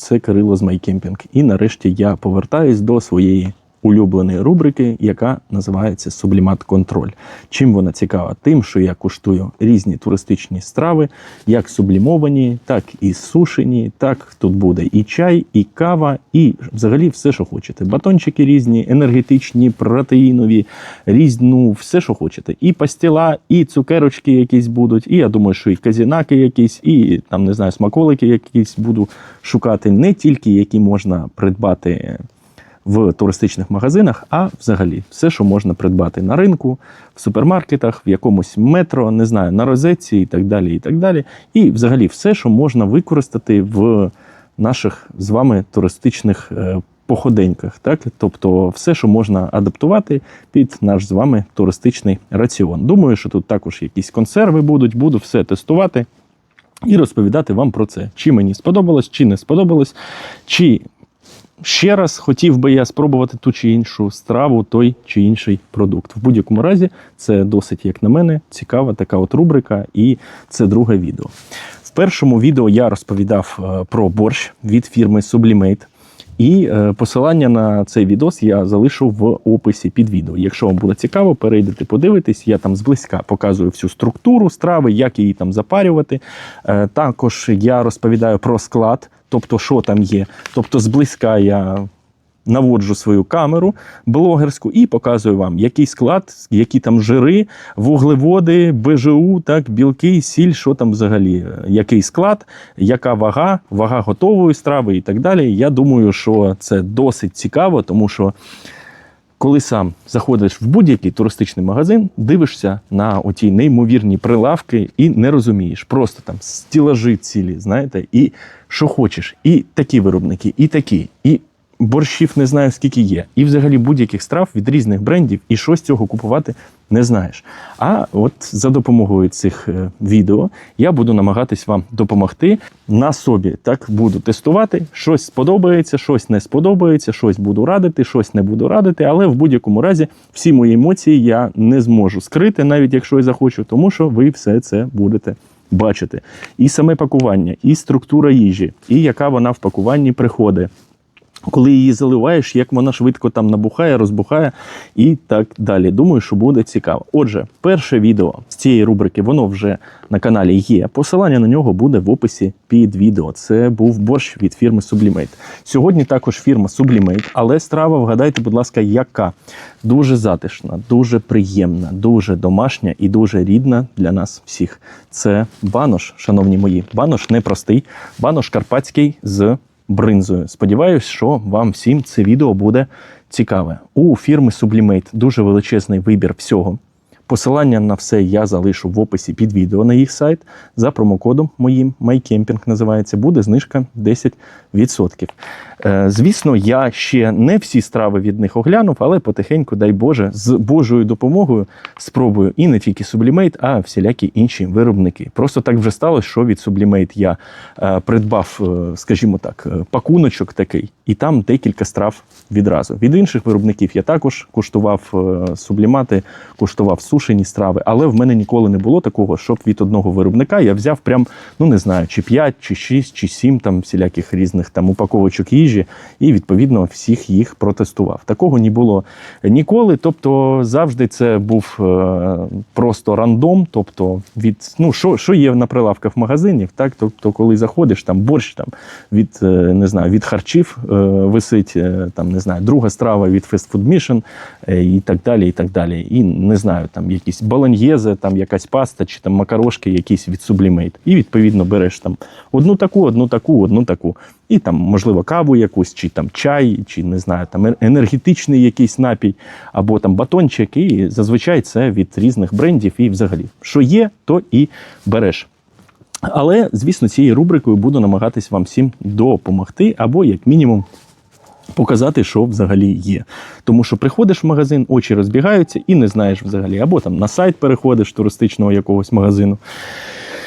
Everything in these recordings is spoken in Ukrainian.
це Кирило з Майкемпінг. І нарешті я повертаюсь до своєї улюбленої рубрики, яка називається Сублімат Контроль. Чим вона цікава? Тим, що я куштую різні туристичні страви, як сублімовані, так і сушені. Так тут буде і чай, і кава, і взагалі все, що хочете. Батончики різні, енергетичні, протеїнові, різну, все, що хочете. І пастіла, і цукерочки якісь будуть. І я думаю, що і казінаки якісь, і там не знаю, смаколики якісь буду шукати. Не тільки які можна придбати в туристичних магазинах, а взагалі все, що можна придбати на ринку, в супермаркетах, в якомусь метро, не знаю, на розетці і так далі. І так далі. І взагалі все, що можна використати в наших з вами туристичних е, походеньках. Так? Тобто все, що можна адаптувати під наш з вами туристичний раціон. Думаю, що тут також якісь консерви будуть, буду все тестувати. І розповідати вам про це, чи мені сподобалось, чи не сподобалось, чи ще раз хотів би я спробувати ту чи іншу страву, той чи інший продукт. В будь-якому разі, це досить, як на мене, цікава така от рубрика, і це друге відео. В першому відео я розповідав е, про борщ від фірми Sublimate. І е, посилання на цей відос я залишу в описі під відео. Якщо вам буде цікаво, перейдете, подивитесь. Я там зблизька показую всю структуру страви, як її там запарювати. Е, також я розповідаю про склад, тобто, що там є. Тобто, зблизька я наводжу свою камеру блогерську і показую вам, який склад, які там жири, вуглеводи, БЖУ, так, білки, сіль, що там взагалі, е, який склад, яка вага, вага готової страви і так далі. Я думаю, що це досить цікаво, тому що. Коли сам заходиш в будь-який туристичний магазин, дивишся на оті неймовірні прилавки і не розумієш. Просто там стілажі цілі, знаєте, і що хочеш, і такі виробники, і такі, і борщів не знаю скільки є. І взагалі будь-яких страв від різних брендів, і що з цього купувати не знаєш. А от за допомогою цих е, відео я буду намагатись вам допомогти на собі. Так буду тестувати. Щось сподобається, щось не сподобається, щось буду радити, щось не буду радити. Але в будь-якому разі всі мої емоції я не зможу скрити, навіть якщо я захочу, тому що ви все це будете. Бачити і саме пакування, і структура їжі, і яка вона в пакуванні приходить, коли її заливаєш, як вона швидко там набухає, розбухає і так далі. Думаю, що буде цікаво. Отже, перше відео з цієї рубрики, воно вже на каналі є. Посилання на нього буде в описі під відео. Це був борщ від фірми Sublimate. Сьогодні також фірма Sublimate, але страва, вгадайте, будь ласка, яка дуже затишна, дуже приємна, дуже домашня і дуже рідна для нас всіх. Це банош, шановні мої. Банош непростий, банош карпатський з бринзою. Сподіваюсь, що вам всім це відео буде цікаве. У фірми Sublimate дуже величезний вибір всього. Посилання на все я залишу в описі під відео на їх сайт. За промокодом моїм MyCamping називається, буде знижка 10%. Е, Звісно, я ще не всі страви від них оглянув, але потихеньку, дай Боже, з Божою допомогою спробую і не тільки Sublimate, а всілякі інші виробники. Просто так вже сталося, що від Sublimate я е, придбав, е, скажімо так, пакуночок такий, і там декілька страв відразу. Від інших виробників я також куштував сублімати, куштував сушені страви, але в мене ніколи не було такого, щоб від одного виробника я взяв прям, ну не знаю, чи 5, чи 6, чи 7 там всіляких різних там упаковочок їжі, і відповідно всіх їх протестував. Такого не було ніколи. Тобто завжди це був е, просто рандом. Тобто, від ну що, що є на прилавках магазинів, так тобто, коли заходиш, там борщ там від е, не знаю, від харчів е, висить, там не знаю, друга страва від е, і так далі. І так далі. І не знаю, там якісь болоньєзе, там якась паста чи там макарошки, якісь від Sublimate. І відповідно береш там одну таку, одну таку, одну таку. І там, можливо, каву якусь, чи там чай, чи не знаю, там енергетичний якийсь напій, або там батончик. І зазвичай це від різних брендів. І взагалі, що є, то і береш. Але, звісно, цією рубрикою буду намагатись вам всім допомогти, або, як мінімум, показати, що взагалі є. Тому що приходиш в магазин, очі розбігаються і не знаєш взагалі. Або там на сайт переходиш туристичного якогось магазину.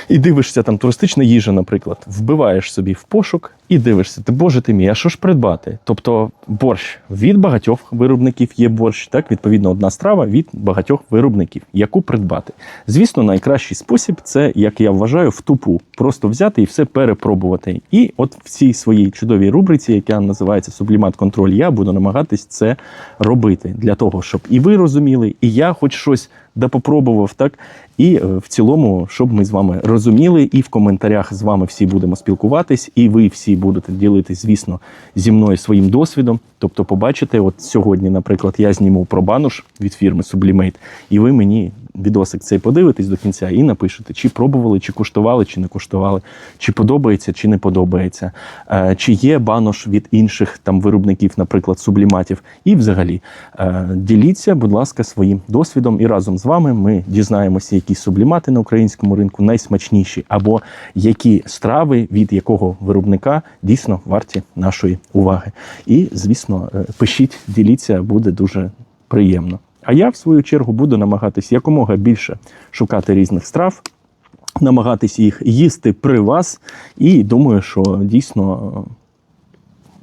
і дивишся там туристична їжа, наприклад, вбиваєш собі в пошук і дивишся, ти боже ти мій, а що ж придбати? Тобто борщ від багатьох виробників є борщ, так відповідно одна страва від багатьох виробників, яку придбати. Звісно, найкращий спосіб це, як я вважаю, в тупу просто взяти і все перепробувати. І от в цій своїй чудовій рубриці, яка називається Сублімат контроль, я буду намагатись це робити для того, щоб і ви розуміли, і я хоч щось да попробував, так і е, в цілому, щоб ми з вами розуміли, і в коментарях з вами всі будемо спілкуватись, і ви всі будете ділитись, звісно, зі мною своїм досвідом. Тобто, побачите, от сьогодні, наприклад, я зніму про бануш від фірми Sublimate, і ви мені відосик цей подивитесь до кінця і напишете, чи пробували, чи куштували, чи не куштували, чи подобається, чи не подобається, е, чи є банош від інших там виробників, наприклад, субліматів. І взагалі е, діліться, будь ласка, своїм досвідом, і разом з вами ми дізнаємося, які сублімати на українському ринку найсмачніші, або які страви від якого виробника дійсно варті нашої уваги. І, звісно, е, пишіть, діліться, буде дуже приємно. А я, в свою чергу, буду намагатись якомога більше шукати різних страв, намагатись їх їсти при вас. І думаю, що дійсно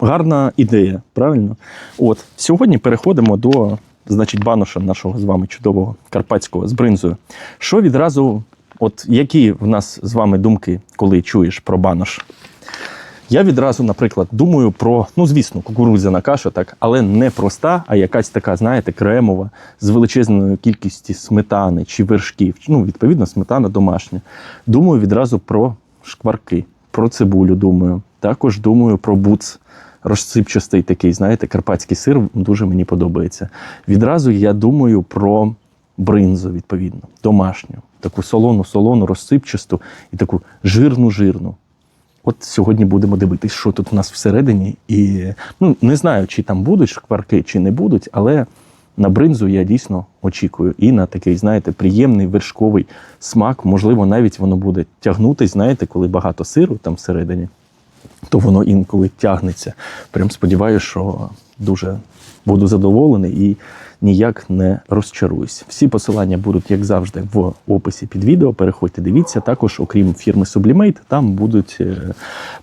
е, гарна ідея, правильно? От сьогодні переходимо до значить, баноша нашого з вами чудового карпатського з бринзою. Що відразу, от які в нас з вами думки, коли чуєш про банош? Я відразу, наприклад, думаю про, ну звісно, кукурудзяна каша, так, але не проста, а якась така, знаєте, кремова, з величезною кількістю сметани чи вершків. Ну, відповідно, сметана домашня. Думаю відразу про шкварки, про цибулю. Думаю. Також думаю про буц. Розсипчастий такий, знаєте, карпатський сир дуже мені подобається. Відразу я думаю про бринзу, відповідно, домашню, таку солону, солону, розсипчасту і таку жирну, жирну. От сьогодні будемо дивитись, що тут у нас всередині. І ну не знаю, чи там будуть шкварки, чи не будуть, але на бринзу я дійсно очікую. І на такий, знаєте, приємний вершковий смак. Можливо, навіть воно буде тягнутись, знаєте, коли багато сиру там всередині, то воно інколи тягнеться. Прям сподіваюся, що дуже буду задоволений і ніяк не розчаруюсь. Всі посилання будуть, як завжди, в описі під відео. Переходьте, дивіться. Також, окрім фірми Sublimate, там будуть е,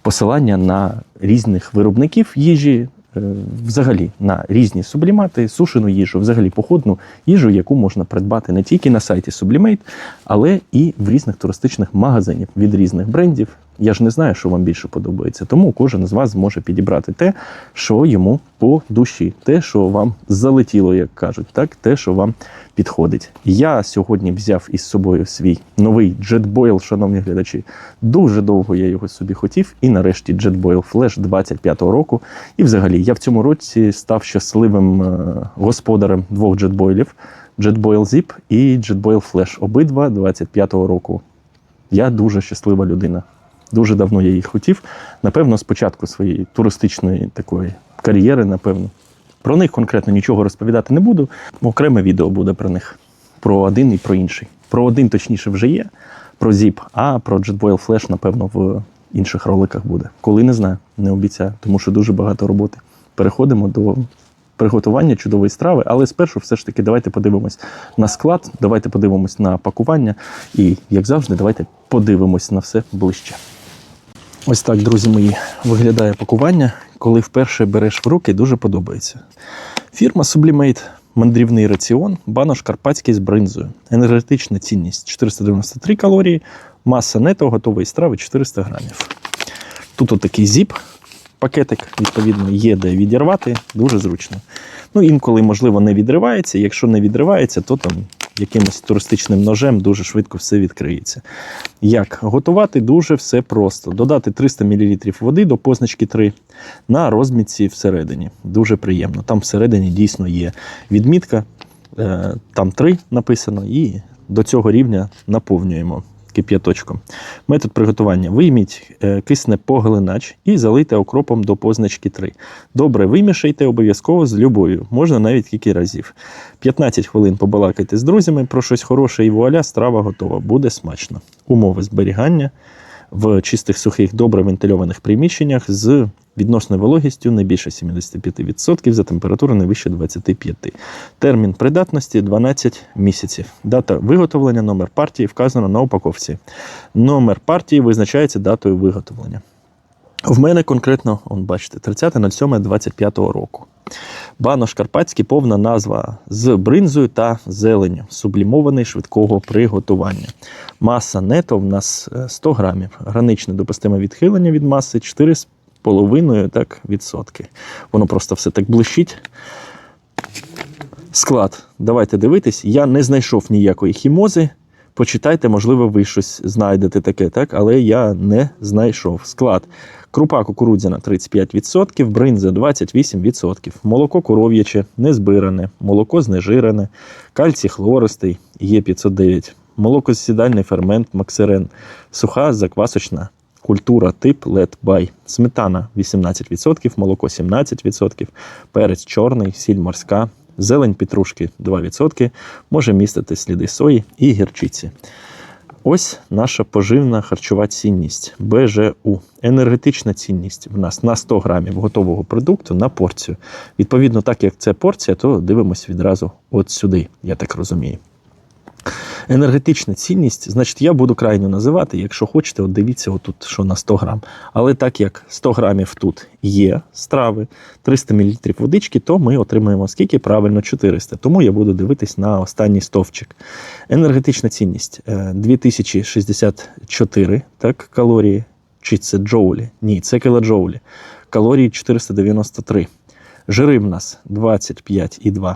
посилання на різних виробників їжі. е, Взагалі на різні сублімати, сушену їжу, взагалі походну їжу, яку можна придбати не тільки на сайті Sublimate, але і в різних туристичних магазинів від різних брендів. Я ж не знаю, що вам більше подобається, тому кожен з вас зможе підібрати те, що йому по душі, те, що вам залетіло, як кажуть, так, те, що вам підходить. Я сьогодні взяв із собою свій новий JetBoil, шановні глядачі. Дуже довго я його собі хотів, і нарешті JetBoil Flash 25-го року. І взагалі я в цьому році став щасливим е, господарем двох JetBoilів. JetBoil Zip і JetBoil Flash. Обидва 25-го року. Я дуже щаслива людина. Дуже давно я їх хотів. Напевно, з початку своєї туристичної такої кар'єри, напевно. Про них конкретно нічого розповідати не буду. Окреме відео буде про них. Про один і про інший. Про один, точніше, вже є, про Zip, а про JetBoil Flash, напевно, в інших роликах буде. Коли не знаю, не обіцяю, тому що дуже багато роботи. Переходимо до приготування чудової страви, але спершу все ж таки давайте подивимось на склад, давайте подивимось на пакування. І, як завжди, давайте подивимось на все ближче. Ось так, друзі мої, виглядає пакування. Коли вперше береш в руки, дуже подобається. Фірма Sublimate, мандрівний раціон, банош карпатський з бринзою. Енергетична цінність 493 калорії, маса нето готової страви 400 грамів. Тут отакий зіп, пакетик, відповідно, є де відірвати, дуже зручно. Ну, інколи, можливо, не відривається. Якщо не відривається, то там якимось туристичним ножем дуже швидко все відкриється. Як готувати дуже все просто. Додати 300 мл води до позначки 3 на розмітці всередині. Дуже приємно. Там всередині дійсно є відмітка, е, там 3 написано, і до цього рівня наповнюємо кип'яточком. Метод приготування: вийміть е, кисне поглинач і залийте окропом до позначки 3. Добре вимішайте обов'язково з любов'ю, можна навіть кілька разів. 15 хвилин побалакайте з друзями про щось хороше і вуаля, страва готова. Буде смачно. Умови зберігання. В чистих сухих добре вентильованих приміщеннях з відносною вологістю не більше 75% за температуру не вище 25. Термін придатності 12 місяців. Дата виготовлення, номер партії вказано на упаковці. Номер партії визначається датою виготовлення. В мене конкретно, он, бачите, 30.07.25 року. Банош Карпатський повна назва з бринзою та зеленню, сублімований швидкого приготування. Маса нето в нас е, 100 грамів. Граничне допустиме відхилення від маси 4,5 так, відсотки. Воно просто все так блищить. Склад. Давайте дивитись. Я не знайшов ніякої хімози. Почитайте, можливо, ви щось знайдете таке, так? але я не знайшов. Склад. Крупа кукурудзяна 35%, бринза 28%, молоко коров'яче, незбиране, молоко знежирене, кальцій хлористий, є 509, молокосідальний фермент Максирен, суха заквасочна культура тип By, сметана 18%, молоко 17%, перець чорний, сіль морська, зелень петрушки 2%, може містити сліди сої і гірчиці. Ось наша поживна харчова цінність БЖУ. Енергетична цінність в нас на 100 грамів готового продукту на порцію. Відповідно, так як це порція, то дивимося відразу от сюди, я так розумію. Енергетична цінність, значить, я буду крайню називати. Якщо хочете, от дивіться, отут, що на 100 грам. Але так як 100 грамів тут є страви, 300 мл водички, то ми отримаємо скільки? Правильно, 400. Тому я буду дивитись на останній стовпчик. Енергетична цінність е, 2064 так, калорії. Чи це джоулі? Ні, це кілоджоулі. Калорії 493. Жири в нас 25,2.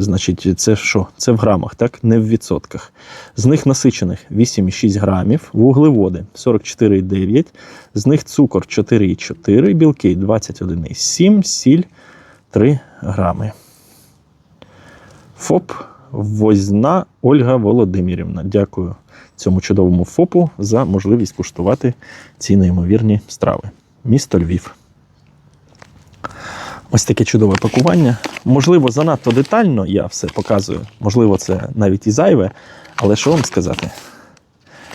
Значить, це що? Це в грамах, так? Не в відсотках. З них насичених 8,6 грамів, вуглеводи 44,9, з них цукор 4,4, білки 21,7, сіль 3 грами. ФОП Возна Ольга Володимирівна. Дякую цьому чудовому ФОПу за можливість куштувати ці неймовірні страви. Місто Львів. Ось таке чудове пакування. Можливо, занадто детально я все показую. Можливо, це навіть і зайве. Але що вам сказати?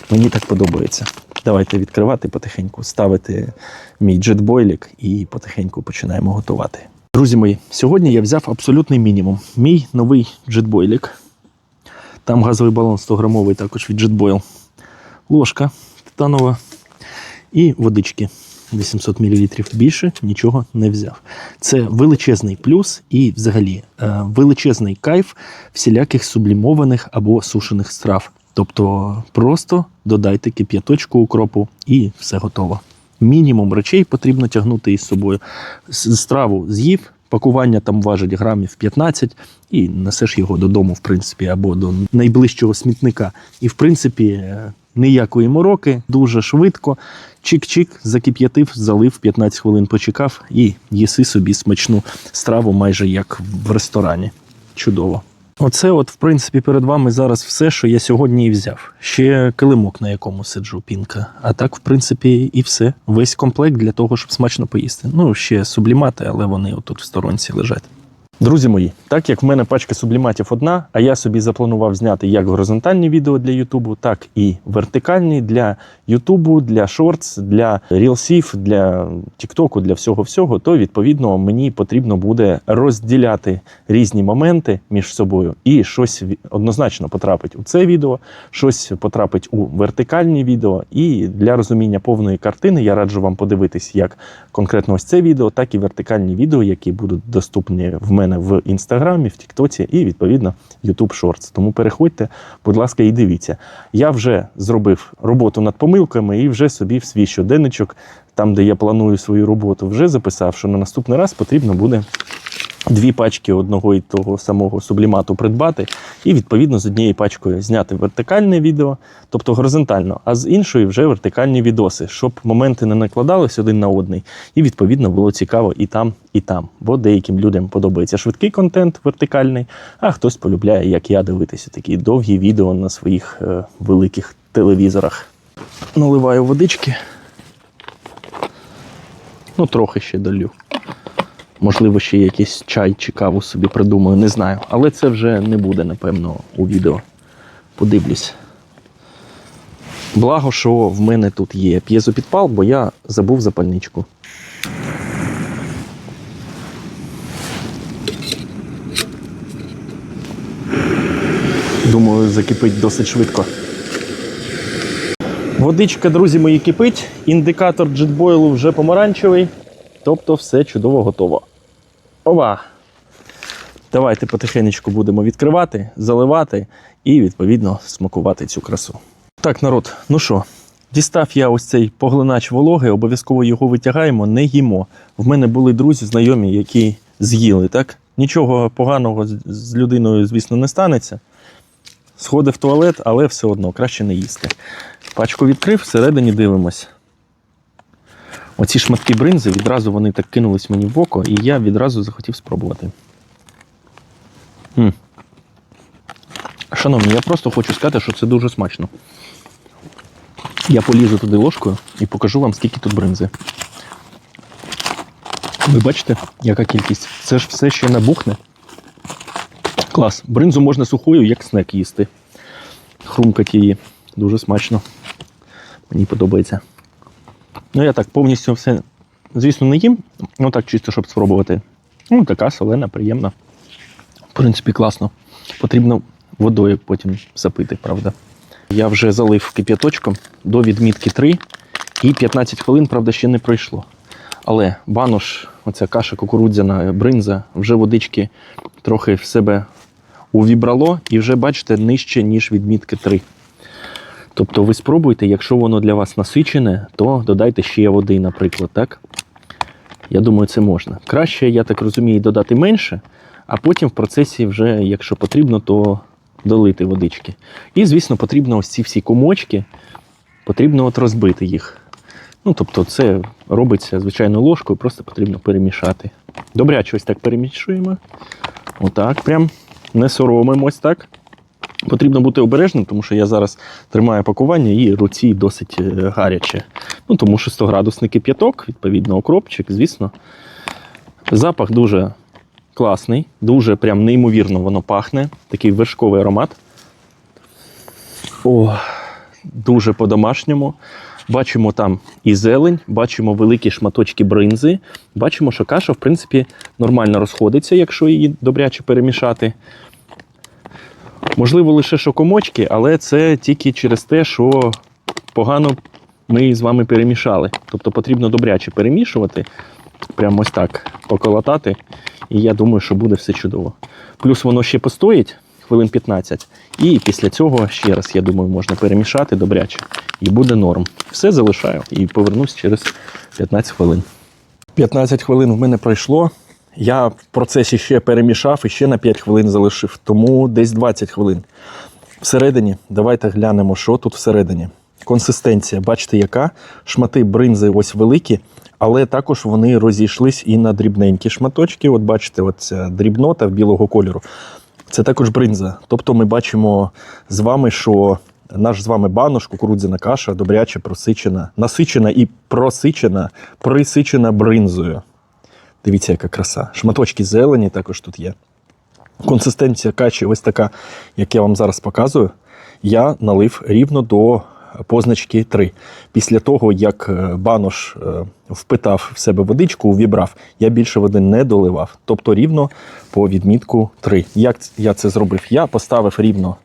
Мені так подобається. Давайте відкривати потихеньку, ставити мій джетбойлік і потихеньку починаємо готувати. Друзі мої, сьогодні я взяв абсолютний мінімум. Мій новий джетбойлік. Там газовий балон 100 грамовий також від JetBoil. Ложка титанова і водички 800 мл. Більше нічого не взяв. Це величезний плюс і, взагалі, е, величезний кайф всіляких сублімованих або сушених страв. Тобто просто додайте кип'яточку укропу і все готово. Мінімум речей потрібно тягнути із собою. Страву з'їв, пакування там важить грамів 15, і несеш його додому, в принципі, або до найближчого смітника. І, в принципі, е, ніякої мороки, дуже швидко. Чик-чик, закип'ятив, залив, 15 хвилин почекав і їси собі смачну страву, майже як в ресторані. Чудово. Оце, от, в принципі, перед вами зараз все, що я сьогодні і взяв. Ще килимок, на якому сиджу, пінка. А так, в принципі, і все. Весь комплект для того, щоб смачно поїсти. Ну, ще сублімати, але вони отут в сторонці лежать. Друзі мої, так як в мене пачка субліматів одна, а я собі запланував зняти як горизонтальні відео для Ютубу, так і вертикальні для Ютубу, для шортс, для рілсів, для Тіктоку, для всього всього, то відповідно мені потрібно буде розділяти різні моменти між собою, і щось однозначно потрапить у це відео, щось потрапить у вертикальні відео. І для розуміння повної картини я раджу вам подивитись як конкретно ось це відео, так і вертикальні відео, які будуть доступні в мене в інстаграмі, в Тіктоці і відповідно YouTube Shorts. Тому переходьте, будь ласка, і дивіться. Я вже зробив роботу над помилками і вже собі в свій щоденничок, там де я планую свою роботу, вже записав, що на наступний раз потрібно буде. Дві пачки одного і того самого сублімату придбати, і відповідно з однією пачкою зняти вертикальне відео, тобто горизонтально, а з іншої вже вертикальні відоси, щоб моменти не накладались один на одний, і відповідно було цікаво і там, і там. Бо деяким людям подобається швидкий контент вертикальний, а хтось полюбляє, як я, дивитися такі довгі відео на своїх е, великих телевізорах. Наливаю водички. Ну, трохи ще долю. Можливо, ще якийсь чай чи каву собі придумаю, не знаю. Але це вже не буде, напевно, у відео. Подивлюсь. Благо, що в мене тут є п'єзопідпал, бо я забув запальничку. Думаю, закипить досить швидко. Водичка, друзі мої, кипить. Індикатор джетбойлу вже помаранчевий. Тобто все чудово готово. Ова! Давайте потихенечку будемо відкривати, заливати і, відповідно, смакувати цю красу. Так, народ, ну що, дістав я ось цей поглинач вологи, обов'язково його витягаємо, не їмо. В мене були друзі, знайомі, які з'їли, так? Нічого поганого з- людиною, звісно, не станеться. Сходив в туалет, але все одно краще не їсти. Пачку відкрив, всередині дивимось. Оці шматки бринзи відразу вони так кинулись мені в око, і я відразу захотів спробувати. м Шановні, я просто хочу сказати, що це дуже смачно. Я полізу туди ложкою і покажу вам, скільки тут бринзи. Ви бачите, яка кількість? Це ж все ще набухне. Клас. Бринзу можна сухою, як снек їсти. Хрумкать її. Дуже смачно. Мені подобається. Ну, я так повністю все, звісно, не їм. Ну так, чисто, щоб спробувати. Ну, така солена, приємна. В принципі, класно. Потрібно водою потім запити, правда. Я вже залив кип'яточком до відмітки 3 і 15 хвилин, правда, ще не пройшло. Але банош, оця каша кукурудзяна бринза, вже водички трохи в себе увібрало і вже, бачите, нижче, ніж відмітки 3. Тобто ви спробуйте, якщо воно для вас насичене, то додайте ще води, наприклад, так? Я думаю, це можна. Краще, я так розумію, додати менше, а потім в процесі, вже, якщо потрібно, то долити водички. І, звісно, потрібно ось ці всі комочки, потрібно от розбити їх. Ну, тобто, це робиться звичайно ложкою, просто потрібно перемішати. Добряче ось так перемішуємо. Отак, прям не соромимось так. Потрібно бути обережним, тому що я зараз тримаю пакування і руці досить е, гаряче. Ну, тому що 100-градусний кип'яток, відповідно, окропчик, звісно. Запах дуже класний, дуже прям неймовірно воно пахне. Такий вершковий аромат. О, дуже по-домашньому. Бачимо там і зелень, бачимо великі шматочки бринзи. Бачимо, що каша, в принципі, нормально розходиться, якщо її добряче перемішати. Можливо, лише що комочки, але це тільки через те, що погано ми з вами перемішали. Тобто потрібно добряче перемішувати, прямо ось так поколотати. І я думаю, що буде все чудово. Плюс воно ще постоїть хвилин 15. І після цього ще раз, я думаю, можна перемішати добряче. І буде норм. Все залишаю і повернусь через 15 хвилин. 15 хвилин в мене пройшло. Я в процесі ще перемішав і ще на 5 хвилин залишив, тому десь 20 хвилин. Всередині, давайте глянемо, що тут всередині. Консистенція, бачите, яка? Шмати бринзи ось великі, але також вони розійшлись і на дрібненькі шматочки. От бачите, от ця дрібнота білого кольору. Це також бринза. Тобто ми бачимо з вами, що наш з вами банош, кукурудзяна каша, добряче просичена, насичена і просичена, присичена бринзою. Дивіться, яка краса. Шматочки зелені також тут є. Консистенція каші ось така, як я вам зараз показую. Я налив рівно до позначки 3. Після того, як е, банош е, впитав в себе водичку, увібрав, я більше води не доливав. Тобто рівно по відмітку 3. Як я це зробив? Я поставив рівно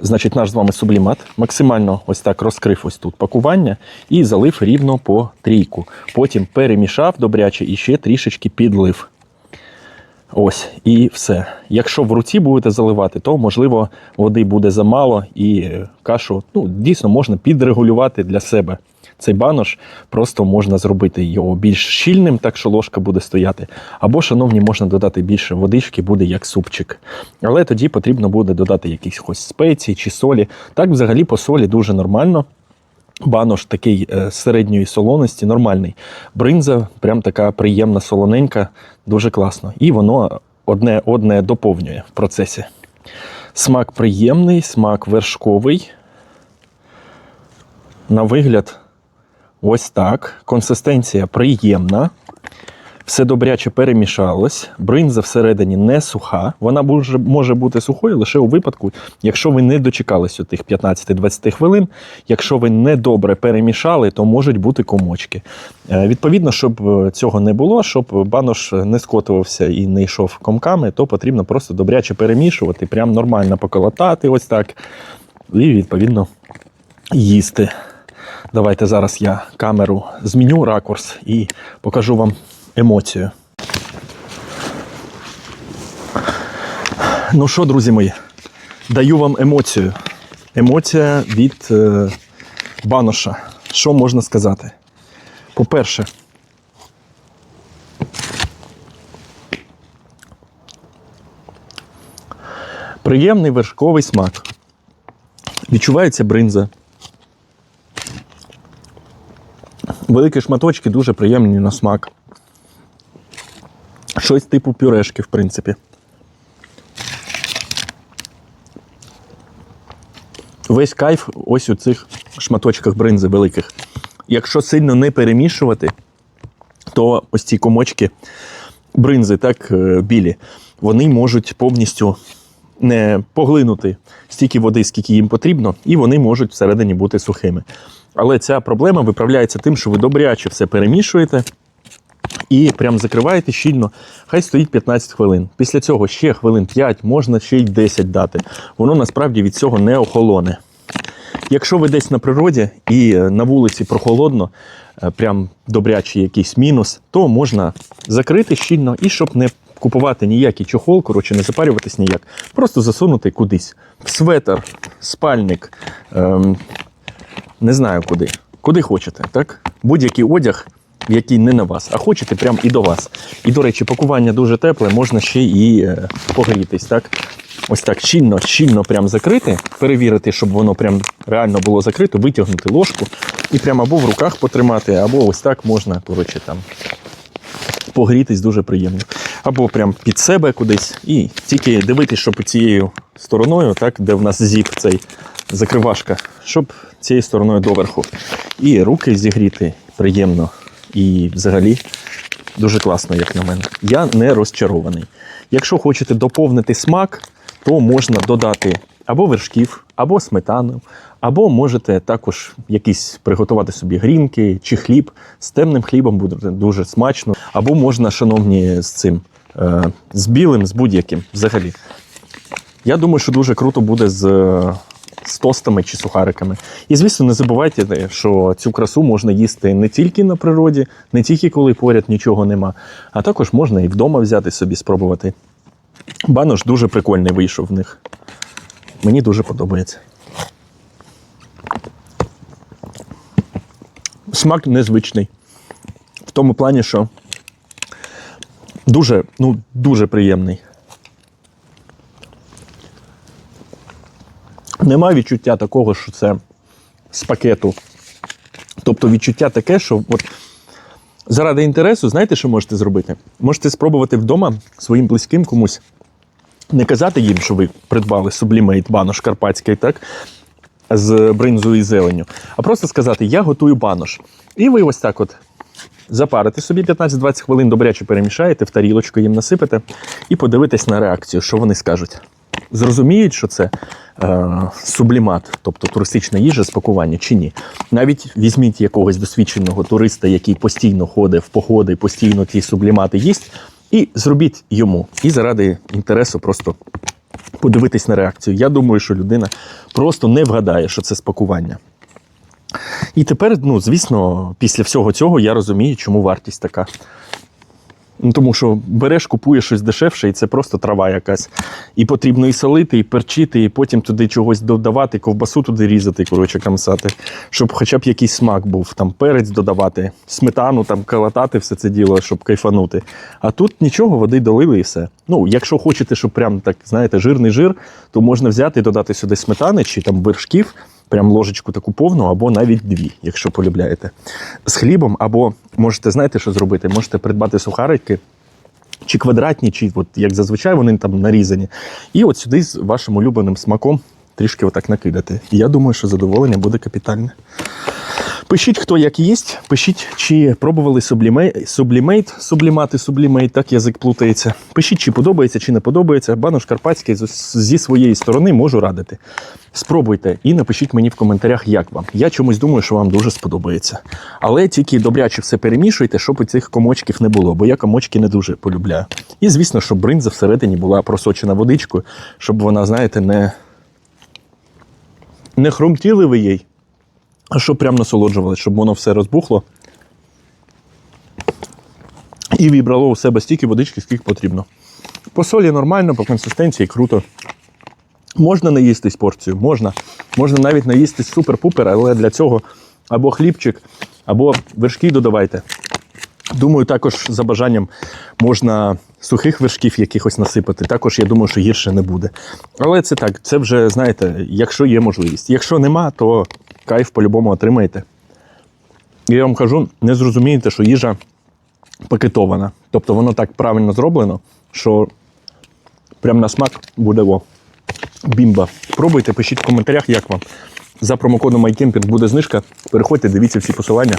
значить, наш з вами сублімат, максимально ось так розкрив ось тут пакування і залив рівно по трійку. Потім перемішав добряче і ще трішечки підлив. Ось, і все. Якщо в руці будете заливати, то можливо води буде замало і е, кашу ну, дійсно можна підрегулювати для себе. Цей банош просто можна зробити його більш щільним, так що ложка буде стояти. Або, шановні, можна додати більше водички, буде як супчик. Але тоді потрібно буде додати якісь спеції чи солі. Так, взагалі, по солі дуже нормально. Банош такий е, середньої солоності, нормальний. Бринза, прям така приємна, солоненька, дуже класно. І воно одне одне доповнює в процесі. Смак приємний, смак вершковий. На вигляд, ось так. Консистенція приємна. Все добряче перемішалось, бринза всередині не суха. Вона може, бути сухою лише у випадку, якщо ви не дочекались тих 15-20 хвилин. Якщо ви не добре перемішали, то можуть бути комочки. Е, Відповідно, щоб е, цього не було, щоб банош не скотувався і не йшов комками, то потрібно просто добряче перемішувати, прям нормально поколотати, ось так. І відповідно їсти. Давайте зараз я камеру зміню ракурс і покажу вам емоцію. Ну що, друзі мої, даю вам емоцію. Емоція від е, баноша. Що можна сказати? По-перше, приємний вершковий смак. Відчувається бринза. Великі шматочки дуже приємні на смак. Щось типу пюрешки, в принципі. Весь кайф ось у цих шматочках бринзи великих. Якщо сильно не перемішувати, то ось ці комочки бринзи, так, е, білі, вони можуть повністю не поглинути стільки води, скільки їм потрібно, і вони можуть всередині бути сухими. Але ця проблема виправляється тим, що ви добряче все перемішуєте і прям закриваєте щільно. Хай стоїть 15 хвилин. Після цього ще хвилин 5, можна ще й 10 дати. Воно насправді від цього не охолоне. Якщо ви десь на природі і е, на вулиці прохолодно, е, прям добрячий якийсь мінус, то можна закрити щільно і щоб не купувати ніякий чохол, коротше, не запарюватись ніяк, просто засунути кудись. В светр, спальник, ем, не знаю куди. Куди хочете, так? Будь-який одяг, який не на вас, а хочете прям і до вас. І, до речі, пакування дуже тепле, можна ще і е, погрітись, так? Ось так щільно, щільно прям закрити, перевірити, щоб воно прям реально було закрито, витягнути ложку і прямо або в руках потримати, або ось так можна, коротше, там погрітись дуже приємно. Або прям під себе кудись. І тільки дивитись, щоб цією стороною, так, де в нас зіп цей закривашка, щоб цією стороною доверху. І руки зігріти приємно. І взагалі дуже класно, як на мене. Я не розчарований. Якщо хочете доповнити смак, то можна додати або вершків, або сметану, або можете також якісь приготувати собі грінки чи хліб. З темним хлібом буде дуже смачно. Або можна, шановні, з цим, е, з білим, з будь-яким взагалі. Я думаю, що дуже круто буде з, е, з тостами чи сухариками. І звісно, не забувайте, е, що цю красу можна їсти не тільки на природі, не тільки коли поряд нічого нема, а також можна і вдома взяти собі, спробувати. Банош дуже прикольний вийшов в них. Мені дуже подобається. Смак незвичний. В тому плані, що дуже, ну, дуже приємний. Нема відчуття такого, що це з пакету. Тобто відчуття таке, що от заради інтересу, знаєте, що можете зробити? Можете спробувати вдома своїм близьким комусь не казати їм, що ви придбали сублімейт банош карпатський, так? З бринзою і зеленню, а просто сказати: Я готую банош. І ви ось так от запарите собі 15-20 хвилин, добряче перемішаєте, в тарілочку їм насипете і подивитесь на реакцію, що вони скажуть. Зрозуміють, що це е, сублімат, тобто туристична їжа з пакування чи ні. Навіть візьміть якогось досвідченого туриста, який постійно ходить в походи, постійно ті сублімати їсть, і зробіть йому. І заради інтересу просто подивитись на реакцію. Я думаю, що людина просто не вгадає, що це спакування. І тепер, ну, звісно, після всього цього я розумію, чому вартість така. Ну, тому що береш, купуєш щось дешевше, і це просто трава якась. І потрібно і солити, і перчити, і потім туди чогось додавати, ковбасу туди різати, коротше, камсати, щоб хоча б якийсь смак був, там перець додавати, сметану там калатати все це діло, щоб кайфанути. А тут нічого, води долили і все. Ну, якщо хочете, щоб прям так, знаєте, жирний жир, то можна взяти і додати сюди сметани чи там вершків. Прям ложечку таку повну, або навіть дві, якщо полюбляєте. З хлібом, або можете, знаєте, що зробити? Можете придбати сухарики, чи квадратні, чи от, як зазвичай вони там нарізані. І от сюди з вашим улюбленим смаком трішки отак накидати. І я думаю, що задоволення буде капітальне. Пишіть, хто як їсть, пишіть, чи пробували сублімейт, сублімейт, сублімати, сублімейт, так язик плутається. Пишіть, чи подобається, чи не подобається. Банош Карпатський зі своєї сторони можу радити. Спробуйте і напишіть мені в коментарях, як вам. Я чомусь думаю, що вам дуже сподобається. Але тільки добряче все перемішуйте, щоб у цих комочків не було, бо я комочки не дуже полюбляю. І звісно, щоб бринза всередині була просочена водичкою, щоб вона, знаєте, не, не хрумтіли ви їй, щоб прям насолоджувалось, щоб воно все розбухло. І вібрало у себе стільки водички, скільки потрібно. По солі нормально, по консистенції круто. Можна наїстись порцію, можна. Можна навіть наїстись супер-пупер, але для цього або хлібчик, або вершки додавайте. Думаю, також за бажанням можна сухих вершків якихось насипати. Також я думаю, що гірше не буде. Але це так, це вже, знаєте, якщо є можливість. Якщо нема, то кайф по-любому отримаєте. Я вам кажу, не зрозумієте, що їжа пакетована. Тобто воно так правильно зроблено, що прям на смак буде во. Бімба. Пробуйте, пишіть в коментарях, як вам. За промокодом MyCamping буде знижка. Переходьте, дивіться всі посилання.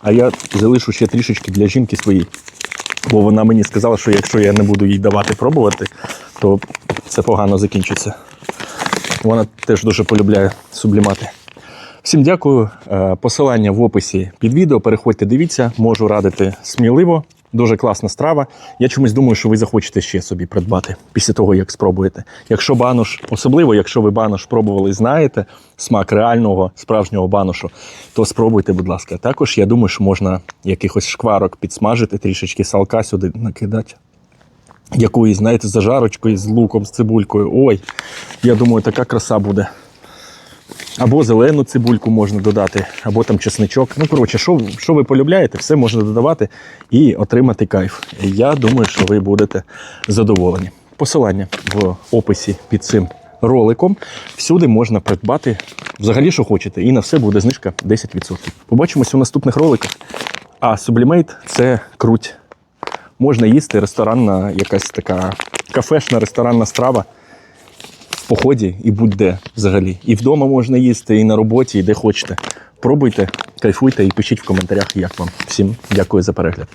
А я залишу ще трішечки для жінки своїй. Бо вона мені сказала, що якщо я не буду їй давати пробувати, то це погано закінчиться. Вона теж дуже полюбляє сублімати. Всім дякую. Е, Посилання в описі під відео. Переходьте, дивіться, можу радити сміливо. Дуже класна страва. Я чомусь думаю, що ви захочете ще собі придбати після того, як спробуєте. Якщо банош, особливо, якщо ви банош пробували і знаєте смак реального справжнього баношу, то спробуйте, будь ласка. Також я думаю, що можна якихось шкварок підсмажити, трішечки салка сюди накидати. Якоїсь, знаєте, зажарочкою з луком, з цибулькою. Ой, я думаю, така краса буде. Або зелену цибульку можна додати, або там чесничок. Ну, коротше, що, що ви полюбляєте, все можна додавати і отримати кайф. Я думаю, що ви будете задоволені. Посилання в описі під цим роликом. Всюди можна придбати взагалі, що хочете, і на все буде знижка 10%. Побачимося у наступних роликах. А сублімейт це круть. Можна їсти ресторанна, якась така кафешна ресторанна страва в поході і будь-де взагалі. І вдома можна їсти, і на роботі, і де хочете. Пробуйте, кайфуйте і пишіть в коментарях, як вам. Всім дякую за перегляд.